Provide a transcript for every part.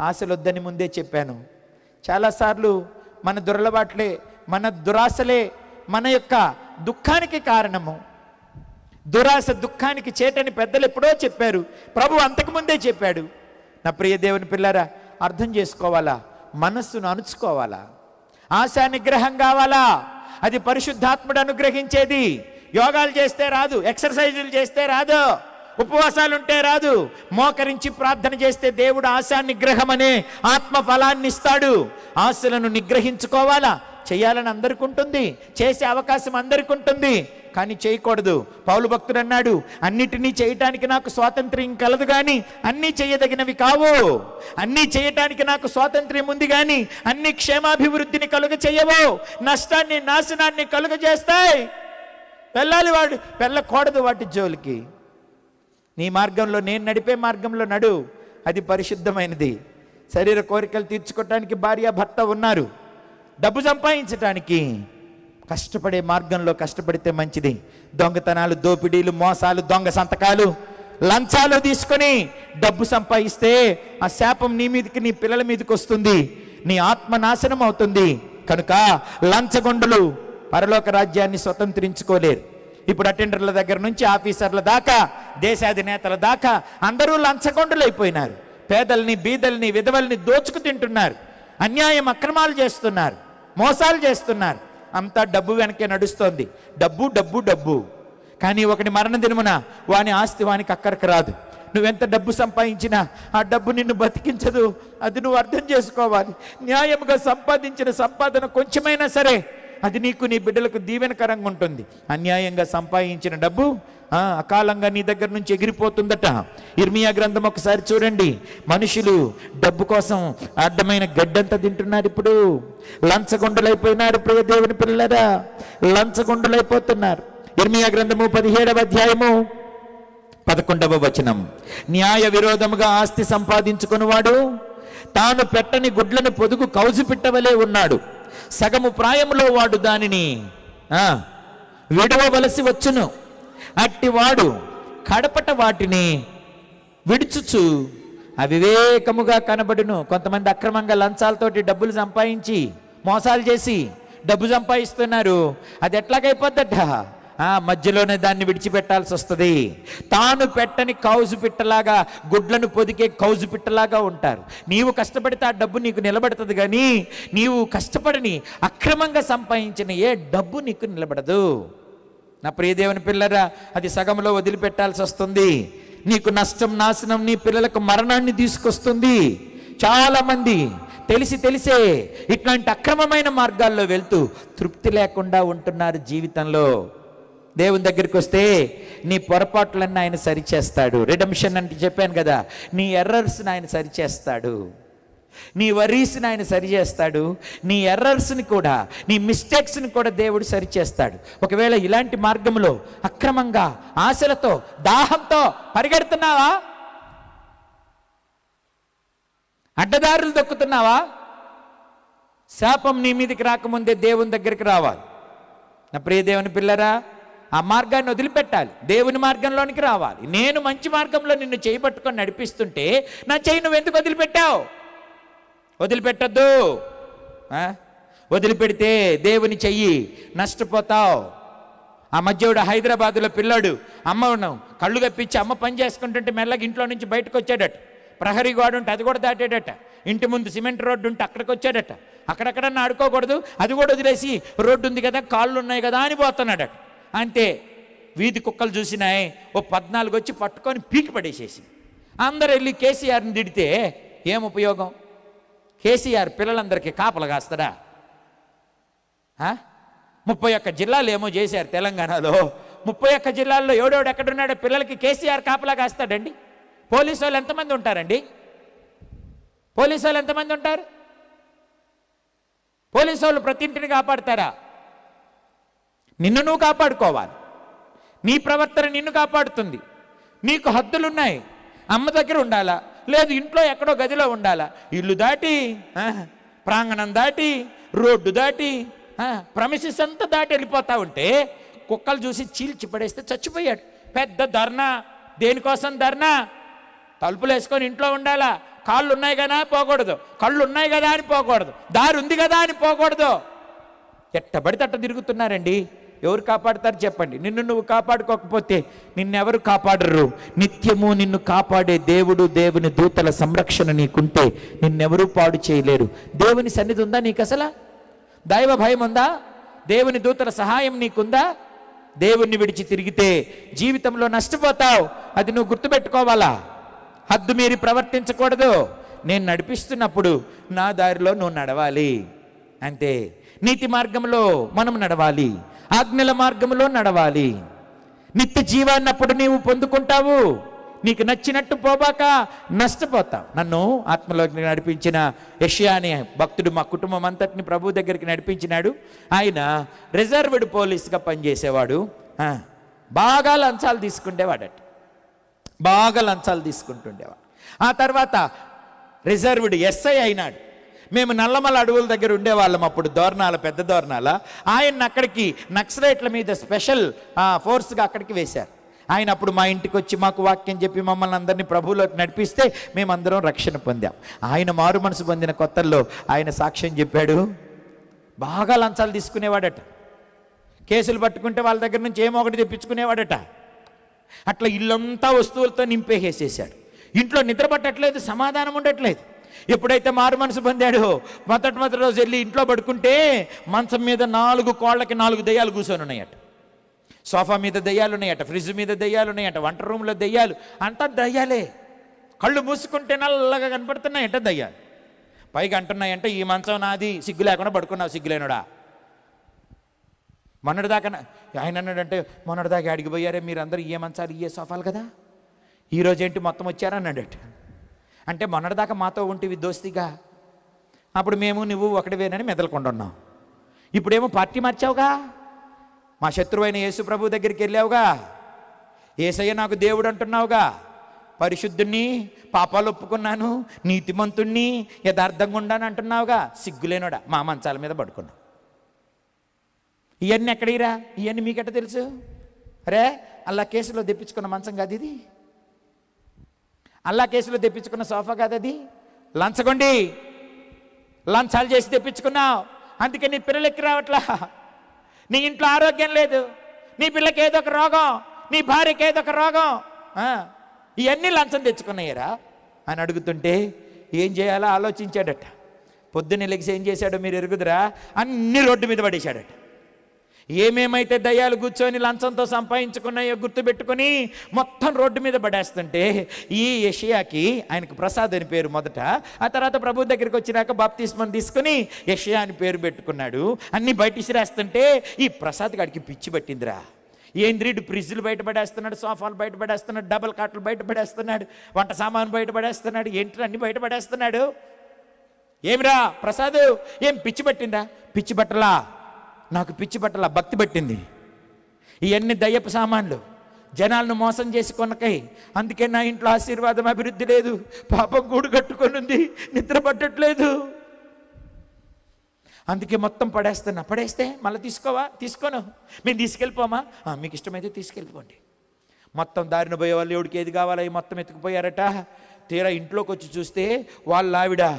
ఆశలొద్దని ముందే చెప్పాను. చాలాసార్లు మన దురలవాట్లే మన దురాశలే మన యొక్క దుఃఖానికి కారణము. దురాశ దుఃఖానికి చేటని పెద్దలు ఎప్పుడో చెప్పారు. ప్రభు అంతకుముందే చెప్పాడు. నా ప్రియ దేవుని పిల్లరా అర్థం చేసుకోవాలా? మనస్సును అణుచుకోవాలా? ఆశా నిగ్రహం కావాలా? అది పరిశుద్ధాత్ముడు అనుగ్రహించేది. యోగాలు చేస్తే రాదు ఎక్సర్సైజులు చేస్తే రాదు. ఉపవాసాలు ఉంటే రాదు. మోకరించి ప్రార్థన చేస్తే దేవుడు ఆశా నిగ్రహం అనే ఆత్మ ఫలాన్ని ఇస్తాడు ఆశలను నిగ్రహించుకోవాలా? చేయాలని అందరికి ఉంటుంది చేసే అవకాశం అందరికి ఉంటుంది కానీ చేయకూడదు. పౌలు భక్తుడు అన్నాడు అన్నిటినీ చేయటానికి నాకు స్వాతంత్ర్యం కలదు కానీ అన్నీ చేయదగినవి కావు. అన్నీ చేయటానికి నాకు స్వాతంత్ర్యం ఉంది కానీ అన్ని క్షేమాభివృద్ధిని కలుగ చేయవు. నష్టాన్ని నాశనాన్ని కలుగ చేస్తాయి వెళ్ళాలి వాడు వెళ్ళకూడదు వాటి జోలికి. నీ మార్గంలో నేను నడిపే మార్గంలో నడు. అది పరిశుద్ధమైనది. శరీర కోరికలు తీర్చుకోవటానికి భార్య భర్త ఉన్నారు. డబ్బు సంపాదించటానికి కష్టపడే మార్గంలో కష్టపడితే మంచిది. దొంగతనాలు దోపిడీలు మోసాలు దొంగ సంతకాలు లంచాలు తీసుకొని డబ్బు సంపాదిస్తే ఆ శాపం నీ మీదకి నీ పిల్లల మీదకి వస్తుంది. నీ ఆత్మ నాశనం అవుతుంది. కనుక లంచగొండలు పరలోక రాజ్యాన్ని స్వతంత్రించుకోలేరు. ఇప్పుడు అటెండర్ల దగ్గర నుంచి ఆఫీసర్ల దాకా దేశాధినేతల దాకా అందరూ లంచగొండలు అయిపోయినారు. పేదల్ని బీదల్ని విధవల్ని దోచుకు తింటున్నారు. అన్యాయం అక్రమాలు చేస్తున్నారు. మోసాలు చేస్తున్నారు. అంతా డబ్బు వెనకే నడుస్తోంది. డబ్బు డబ్బు డబ్బు. కానీ ఒకటి మరణ దినమున వాని ఆస్తి వానికి అక్కడికి రాదు. నువ్వెంత డబ్బు సంపాదించినా ఆ డబ్బు నిన్ను బతికించదు. అది నువ్వు అర్థం చేసుకోవాలి. న్యాయముగా సంపాదించిన సంపాదన కొంచెమైనా సరే అది నీకు నీ బిడ్డలకు దీవెనకరంగా ఉంటుంది. అన్యాయంగా సంపాదించిన డబ్బు ఆ, అకాలంగా నీ దగ్గర నుంచి ఎగిరిపోతుందట. ఇర్మియా గ్రంథం ఒకసారి చూడండి. మనుషులు డబ్బు కోసం అడ్డమైన గడ్డంతా తింటున్నారు ఇప్పుడు. లంచగొండలైపోయినారు ప్రియ దేవుని పిల్లరా లంచగొండలైపోతున్నారు. ఇర్మియా గ్రంథము పదిహేడవ అధ్యాయము పదకొండవ వచనం. న్యాయ విరోధముగా ఆస్తి సంపాదించుకున్నవాడు తాను పెట్టని గుడ్లను పొదుగు కౌజు పిట్టవలే ఉన్నాడు. సగము ప్రాయములో వాడు దానిని విడవవలసి వచ్చును. అట్టివాడు కడపట వాటిని విడుచుచు అవివేకముగా కనబడును. కొంతమంది అక్రమంగా లంచాలతోటి డబ్బులు సంపాదించి మోసాలు చేసి డబ్బు సంపాదిస్తున్నారు. అది ఎట్లాగైపోద్దట? మధ్యలోనే దాన్ని విడిచిపెట్టాల్సి వస్తుంది. తాను పెట్టని కౌజు పిట్టలాగా గుడ్లను పొదికే కౌజు పిట్టలాగా ఉంటారు. నీవు కష్టపడితే ఆ డబ్బు నీకు నిలబడుతుంది కానీ నీవు కష్టపడని అక్రమంగా సంపాదించిన ఏ డబ్బు నీకు నిలబడదు. నా ప్రియదేవుని పిల్లరా అది సగంలో వదిలిపెట్టాల్సి వస్తుంది. నీకు నష్టం నాశనం నీ పిల్లలకు మరణాన్ని తీసుకొస్తుంది. చాలామంది తెలిసి తెలిసే ఇట్లాంటి అక్రమమైన మార్గాల్లో వెళ్తూ తృప్తి లేకుండా ఉంటున్నారు జీవితంలో. దేవుని దగ్గరికి వస్తే నీ పొరపాట్లన్నీ ఆయన సరిచేస్తాడు. రిడమ్షన్ అంటే చెప్పాను కదా నీ ఎర్రర్స్ని ఆయన సరిచేస్తాడు. నీ వరీస్ని ఆయన సరిచేస్తాడు. నీ ఎర్రర్స్ని కూడా నీ మిస్టేక్స్ని కూడా దేవుడు సరిచేస్తాడు. ఒకవేళ ఇలాంటి మార్గంలో అక్రమంగా ఆశలతో దాహంతో పరిగెడుతున్నావా? అడ్డదారులు దొక్కుతున్నావా? శాపం నీ మీదకి రాకముందే దేవుని దగ్గరికి రావాలి. నా ప్రియ దేవుని పిల్లరా ఆ మార్గాన్ని వదిలిపెట్టాలి. దేవుని మార్గంలోనికి రావాలి. నేను మంచి మార్గంలో నిన్ను చేయి పట్టుకొని నడిపిస్తుంటే నా చేయి నువ్వు ఎందుకు వదిలిపెట్టావు? వదిలిపెట్టద్దు. వదిలిపెడితే దేవుని చెయ్యి నష్టపోతావు. ఆ మధ్యవుడు హైదరాబాదులో పిల్లాడు అమ్మను కళ్ళు కప్పించి అమ్మ పని చేసుకుంటుంటే మెల్లగా ఇంట్లో నుంచి బయటకు వచ్చాడట ప్రహరీ గోడ ఉంటే అది కూడా దాటాడట. ఇంటి ముందు సిమెంట్ రోడ్డు ఉంటే అక్కడికి వచ్చాడట. అక్కడక్కడ ఆడుకోకూడదు అది కూడా వదిలేసి రోడ్డు ఉంది కదా కాళ్ళు ఉన్నాయి కదా అని పోతున్నాడట. అంతే వీధి కుక్కలు చూసినాయి ఓ పద్నాలుగు వచ్చి పట్టుకొని పీకి పడేసేసి. అందరు వెళ్ళి కేసీఆర్ని తిడితే ఏం ఉపయోగం? కేసీఆర్ పిల్లలందరికీ కాపలు కాస్తాడా? ముప్పై ఒక్క జిల్లాలు ఏమో చేశారు తెలంగాణలో. ముప్పై ఒక్క జిల్లాల్లో ఎవడెవడు ఎక్కడున్నాడో పిల్లలకి కేసీఆర్ కాపలా కాస్తాడండి? పోలీసు వాళ్ళు ఎంతమంది ఉంటారండి? పోలీసు వాళ్ళు ఎంతమంది ఉంటారు? పోలీసు వాళ్ళు ప్రతి ఇంటిని కాపాడతారా? నిన్ను నువ్వు కాపాడుకోవాలి. నీ ప్రవర్తన నిన్ను కాపాడుతుంది. నీకు హద్దులున్నాయి. అమ్మ దగ్గర ఉండాలా? లేదు ఇంట్లో ఎక్కడో గదిలో ఉండాలా? ఇల్లు దాటి ప్రాంగణం దాటి రోడ్డు దాటి ప్రమిసిస్ అంతా దాటి వెళ్ళిపోతా ఉంటే కుక్కలు చూసి చీల్చి పడేస్తే చచ్చిపోయాడు. పెద్ద ధర్నా. దేనికోసం ధర్నా? తలుపులు వేసుకొని ఇంట్లో ఉండాలా? కాళ్ళు ఉన్నాయి కదా పోకూడదు. కళ్ళు ఉన్నాయి కదా అని పోకూడదు. దారి ఉంది కదా అని పోకూడదు. ఎట్టబడి తట్ట తిరుగుతున్నారండి? ఎవరు కాపాడతారు చెప్పండి. నిన్ను నువ్వు కాపాడుకోకపోతే నిన్నెవరు కాపాడరు? నిత్యము నిన్ను కాపాడే దేవుడు దేవుని దూతల సంరక్షణ నీకుంటే నిన్నెవరూ పాడు చేయలేరు. దేవుని సన్నిధి ఉందా నీకు అసలు దైవ భయం ఉందా? దేవుని దూతల సహాయం నీకుందా? దేవుణ్ణి విడిచి తిరిగితే జీవితంలో నష్టపోతావు. అది నువ్వు గుర్తుపెట్టుకోవాలా? హద్దు మీరి ప్రవర్తించకూడదు. నేను నడిపిస్తున్నప్పుడు నా దారిలో నువ్వు నడవాలి. అంతే. నీతి మార్గంలో మనం నడవాలి. ఆజ్ఞల మార్గంలో నడవాలి. నిత్య జీవాన్ని అప్పుడు నీవు పొందుకుంటావు. నీకు నచ్చినట్టు పోబాక నష్టపోతావు. నన్ను ఆత్మలోకి నడిపించిన యష్యా అనే భక్తుడు మా కుటుంబం అంతటిని ప్రభు దగ్గరికి నడిపించినాడు. ఆయన రిజర్వ్డ్ పోలీస్గా పనిచేసేవాడు. బాగా లంచాలు తీసుకుండేవాడట. బాగా లంచాలు తీసుకుంటుండేవాడు. ఆ తర్వాత రిజర్వ్డ్ ఎస్ఐ అయినాడు. మేము నల్లమల అడవుల దగ్గర ఉండేవాళ్ళం అప్పుడు. దోరణాల పెద్ద దోరణాల ఆయన అక్కడికి నక్సలైట్ల మీద స్పెషల్ ఫోర్స్గా అక్కడికి వేశారు. ఆయన అప్పుడు మా ఇంటికి వచ్చి మాకు వాక్యం చెప్పి మమ్మల్ని అందరినీ ప్రభువులోకి నడిపిస్తే మేమందరం రక్షణ పొందాం. ఆయన మారు మనసు పొందిన కొత్తల్లో ఆయన సాక్ష్యం చెప్పాడు. బాగా లంచాలు తీసుకునేవాడట. కేసులు పట్టుకుంటే వాళ్ళ దగ్గర నుంచి ఏమో ఒకటి తెప్పించుకునేవాడట. అట్లా ఇల్లంతా వస్తువులతో నింపేసేసాడు. ఇంట్లో నిద్ర పట్టట్లేదు సమాధానం ఉండట్లేదు. ఎప్పుడైతే మారు మనసు పొందాడో మొదటి మొదటి రోజు వెళ్ళి ఇంట్లో పడుకుంటే మంచం మీద నాలుగు కోళ్ళకి నాలుగు దయ్యాలు కూర్చొని ఉన్నాయట సోఫా మీద దయ్యాలు ఉన్నాయట ఫ్రిడ్జ్ మీద దయ్యాలు ఉన్నాయట వంట రూమ్లో దయ్యాలు. అంతా దయ్యాలే. కళ్ళు మూసుకుంటే నల్లగా కనపడుతున్నాయట దయ్యాలు. పైగా అంటున్నాయంటే ఈ మంచం నాది సిగ్గు లేకుండా పడుకున్నావు సిగ్గులేనుడా. మొన్నటిదాకా ఆయన అన్నాడంటే మొన్నటిదాకా అడిగిపోయారే మీరు అందరూ ఏ మంచాలు ఏ సోఫాలు కదా. ఈరోజు ఏంటి మొత్తం వచ్చారన్నాడట అంటే మొన్నటిదాకా మాతో ఉంటివి దోస్తిగా? అప్పుడు మేము నువ్వు ఒకటివేనని మెదలకుండా ఇప్పుడేమో పార్టీ మార్చావుగా? మా శత్రువైన యేసు ప్రభు దగ్గరికి వెళ్ళావుగా? ఏసయ్య నాకు దేవుడు అంటున్నావుగా? పరిశుద్ధుణ్ణి పాపాలు ఒప్పుకున్నాను నీతిమంతుణ్ణి యథార్థంగా ఉండాను అంటున్నావుగా? సిగ్గులేనోడా? మా మంచాల మీద పడుకున్నావు ఇవన్నీ ఎక్కడిరా? ఇవన్నీ మీకెట్ట తెలుసు? అరే అల్లా కేసులో తెప్పించుకున్న మంచం కాదు ఇది. అల్లా కేసులో తెప్పించుకున్న సోఫా కాదు అది. లంచగొండి. లంచాలు చేసి తెప్పించుకున్నావు. అందుకే నీ పిల్లలు ఎక్కి రావట్లా. నీ ఇంట్లో ఆరోగ్యం లేదు. నీ పిల్లకి ఏదో ఒక రోగం. నీ భార్యకి ఏదో ఒక రోగం. ఇవన్నీ లంచం తెచ్చుకున్నాయరా అని అడుగుతుంటే ఏం చేయాలో ఆలోచించాడట. పొద్దున్న లెగిసి ఏం చేశాడో మీరు ఎరుగుదురా? అన్ని రోడ్డు మీద పడేశాడట. ఏమేమైతే దయ్యాలు కూర్చొని లంచంతో సంపాదించుకున్నాయో గుర్తుపెట్టుకుని మొత్తం రోడ్డు మీద పడేస్తుంటే ఈ యషియాకి ఆయనకు ప్రసాద్ అని పేరు మొదట. ఆ తర్వాత ప్రభు దగ్గరికి వచ్చినాక బాప్తిస్మం తీసుకుని యషియా అని పేరు పెట్టుకున్నాడు. అన్ని బయట ఇసిరేస్తుంటే ఈ ప్రసాద్ గాడికి పిచ్చి పట్టిందిరా. ఏంద్రీడు ఫ్రిడ్జ్లు బయట పడేస్తున్నాడు సోఫాలు బయట పడేస్తున్నాడు డబల్ కాట్లు బయట పడేస్తున్నాడు వంట సామాను బయట పడేస్తున్నాడు ఏంటి అన్ని బయట పడేస్తున్నాడు? ఏమిరా ప్రసాద్ ఏం పిచ్చి పట్టిందా? పిచ్చి పట్టలా? నాకు పిచ్చి పట్టల భక్తి పట్టింది. ఇవన్నీ దయ్యపు సామాన్లు. జనాలను మోసం చేసి కొనకై అందుకే నా ఇంట్లో ఆశీర్వాదం అభివృద్ధి లేదు. పాపం గూడు కట్టుకొని ఉంది నిద్ర పట్టట్లేదు. అందుకే మొత్తం పడేస్తున్నా. పడేస్తే మళ్ళీ తీసుకోవా? తీసుకోను. మేము తీసుకెళ్ళిపోమా? మీకు ఇష్టమైతే తీసుకెళ్ళిపోండి. మొత్తం దారిన పోయే వాళ్ళు ఎవడికి ఏది కావాలో మొత్తం ఎత్తుకుపోయారట. తీరా ఇంట్లోకి వచ్చి చూస్తే వాళ్ళ ఆవిడ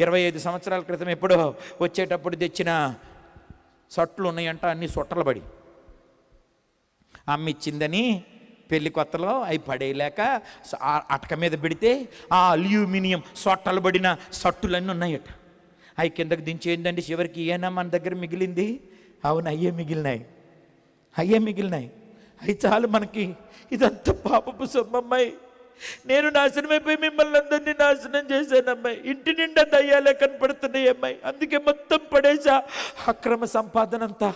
ఇరవై ఐదు సంవత్సరాల క్రితం ఎప్పుడో వచ్చేటప్పుడు తెచ్చిన సట్లు ఉన్నాయంట అన్ని సొట్టలు పడి. అమ్మ ఇచ్చిందని పెళ్ళి కొత్తలో అవి పడేయలేక అటక మీద పెడితే ఆ అల్యూమినియం సొట్టలు పడిన సట్టులన్నీ ఉన్నాయట. అవి కిందకు దించేందండి చివరికి ఏనా మన దగ్గర మిగిలింది? అవును అయ్యే మిగిలినాయి. అయ్యే మిగిలినాయి. అవి చాలు మనకి. ఇదంతా పాపపు సొమ్మమ్మాయి నేను నాశనమైపోయి మిమ్మల్ని అందరినీ నాశనం చేశాను అమ్మాయి ఇంటి నిండా దయ్యాలే కనపడుతున్నాయి అమ్మాయి. అందుకే మొత్తం పడేసా అక్రమ సంపాదన అంతా.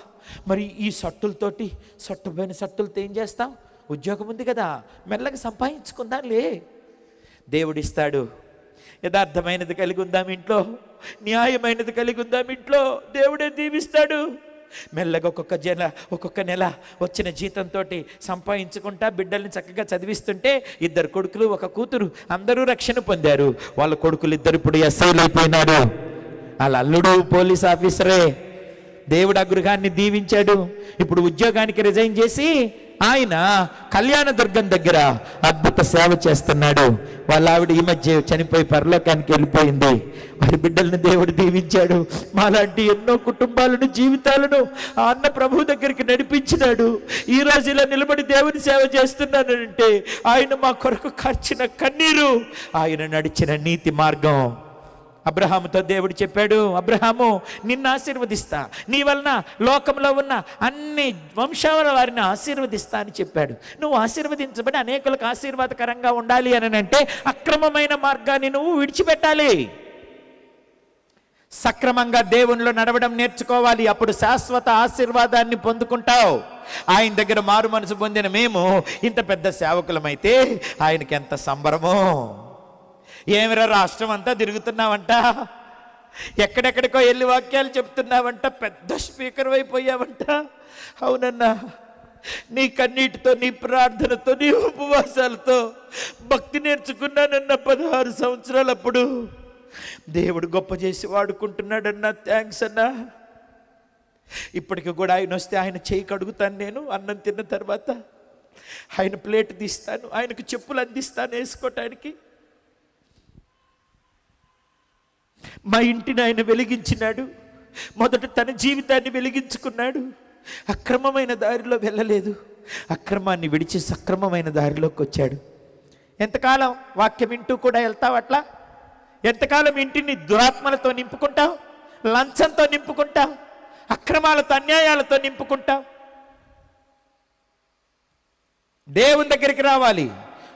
మరి ఈ సట్టులతోటి సట్టుపోయిన సట్టులతో ఏం చేస్తాం? ఉద్యోగం ఉంది కదా. మెల్లగా సంపాదించుకుందాంలే. దేవుడిస్తాడు. యథార్థమైనది కలిగి ఉందాం ఇంట్లో. న్యాయమైనది కలిగి ఉందాం ఇంట్లో. దేవుడే దీవిస్తాడు. మెల్లగా ఒక్కొక్క జన ఒక్కొక్క నెల వచ్చిన జీతంతో సంపాదించుకుంటా బిడ్డల్ని చక్కగా చదివిస్తుంటే ఇద్దరు కొడుకులు ఒక కూతురు అందరూ రక్షణ పొందారు. వాళ్ళ కొడుకులు ఇద్దరు ఇప్పుడు ఎస్ఐలు అయిపోయినారు. వాళ్ళ అల్లుడు పోలీస్ ఆఫీసరే. దేవుడు ఆ గృహాన్ని దీవించాడు. ఇప్పుడు ఉద్యోగానికి రిజైన్ చేసి ఆయన కళ్యాణ దుర్గం దగ్గర అద్భుత సేవ చేస్తున్నాడు. వాళ్ళ ఆవిడ ఈ మధ్య చనిపోయి పరలోకానికి వెళ్ళిపోయింది. వారి బిడ్డల్ని దేవుడు దీవించాడు. మాలాంటి ఎన్నో కుటుంబాలను జీవితాలను ఆ అన్న ప్రభు దగ్గరికి నడిపించినాడు. ఈ రోజు ఇలా నిలబడి దేవుని సేవ చేస్తున్నానంటే ఆయన మా కొరకు ఖర్చిన కన్నీరు. ఆయన నడిచిన నీతి మార్గం. అబ్రహాముతో దేవుడు చెప్పాడు అబ్రహాము నిన్ను ఆశీర్వదిస్తా. నీ వలన లోకంలో ఉన్న అన్ని వంశాల వారిని ఆశీర్వదిస్తా అని చెప్పాడు. నువ్వు ఆశీర్వదించబడి అనేకులకు ఆశీర్వాదకరంగా ఉండాలి అని అంటే అక్రమమైన మార్గాన్ని నువ్వు విడిచిపెట్టాలి. సక్రమంగా దేవునిలో నడవడం నేర్చుకోవాలి. అప్పుడు శాశ్వత ఆశీర్వాదాన్ని పొందుకుంటావు. ఆయన దగ్గర మారు మనసు పొందిన మేము ఇంత పెద్ద సేవకులమైతే ఆయనకి ఎంత సంబరమో. ఏమిరా రాష్ట్రం అంతా తిరుగుతున్నావంట? ఎక్కడెక్కడికో వెళ్ళి వాక్యాలు చెప్తున్నావంట పెద్ద స్పీకర్ అయిపోయావంట. అవునన్నా నీ కన్నీటితో నీ ప్రార్థనతో నీ ఉపవాసాలతో భక్తి నేర్చుకున్నానన్న పదహారు సంవత్సరాలప్పుడు దేవుడు గొప్ప చేసి వాడుకుంటున్నాడన్నా. థ్యాంక్స్ అన్నా. ఇప్పటికి కూడా ఆయన వస్తే ఆయన చేయి కడుగుతాను నేను అన్నం తిన్న తర్వాత. ఆయన ప్లేట్ తీస్తాను ఆయనకు చెప్పులు అందిస్తాను వేసుకోవటానికి మా ఇంటిని ఆయన వెలిగించినాడు. మొదట తన జీవితాన్ని వెలిగించుకున్నాడు. అక్రమమైన దారిలో వెళ్ళలేదు. అక్రమాన్ని విడిచి సక్రమమైన దారిలోకి వచ్చాడు. ఎంతకాలం వాక్యం ఇంటూ కూడా వెళ్తావు అట్లా? ఎంతకాలం ఇంటిని దురాత్మలతో నింపుకుంటావు? లంచంతో నింపుకుంటావు? అక్రమాలతో అన్యాయాలతో నింపుకుంటావు? దేవుని దగ్గరికి రావాలి.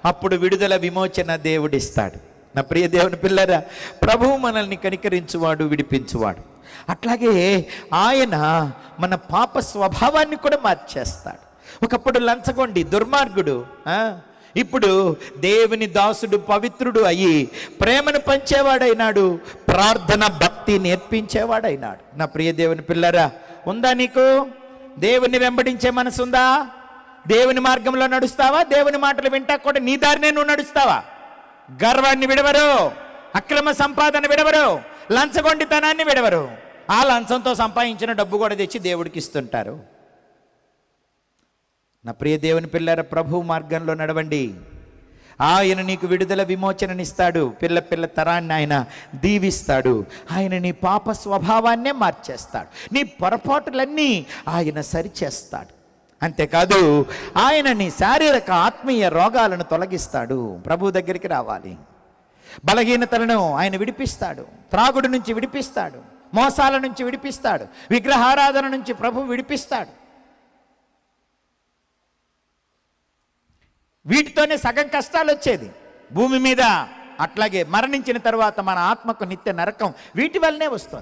అప్పుడు విడుదల విమోచన దేవుడిస్తాడు. నా ప్రియ దేవుని పిల్లరా ప్రభువు మనల్ని కనికరించువాడు విడిపించువాడు. అట్లాగే ఆయన మన పాప స్వభావాన్ని కూడా మార్చేస్తాడు. ఒకప్పుడు లంచగొండి దుర్మార్గుడు ఆ? ఇప్పుడు దేవుని దాసుడు పవిత్రుడు అయ్యి ప్రేమను పంచేవాడైనాడు ప్రార్థన భక్తి నేర్పించేవాడైనాడు. నా ప్రియ దేవుని పిల్లరా ఉందా నీకు? దేవుని వెంబడించే మనసుందా? దేవుని మార్గంలో నడుస్తావా? దేవుని మాటలు వింటా కూడా నీ దారినే నువ్వు నడుస్తావా? గర్వాన్ని విడవరు అక్రమ సంపాదన విడవరు లంచగొండితనాన్ని విడవరు. ఆ లంచంతో సంపాదించిన డబ్బు కూడా తెచ్చి దేవుడికి ఇస్తుంటారు. నా ప్రియ దేవుని పిల్లర ప్రభు మార్గంలో నడవండి. ఆయన నీకు విడుదల విమోచననిస్తాడు పిల్ల పిల్ల తరాన్ని ఆయన దీవిస్తాడు. ఆయన నీ పాప స్వభావాన్నే మార్చేస్తాడు. నీ పొరపాటులన్నీ ఆయన సరిచేస్తాడు. అంతేకాదు ఆయన నీ శారీరక ఆత్మీయ రోగాలను తొలగిస్తాడు. ప్రభు దగ్గరికి రావాలి. బలహీనతలను ఆయన విడిపిస్తాడు. త్రాగుడు నుంచి విడిపిస్తాడు. మోసాల నుంచి విడిపిస్తాడు. విగ్రహారాధన నుంచి ప్రభు విడిపిస్తాడు. వీటితోనే సగం కష్టాలు వచ్చేది. భూమి మీద అట్లాగే మరణించిన తర్వాత మన ఆత్మకు నిత్య నరకం వీటి వల్లనే వస్తుంది.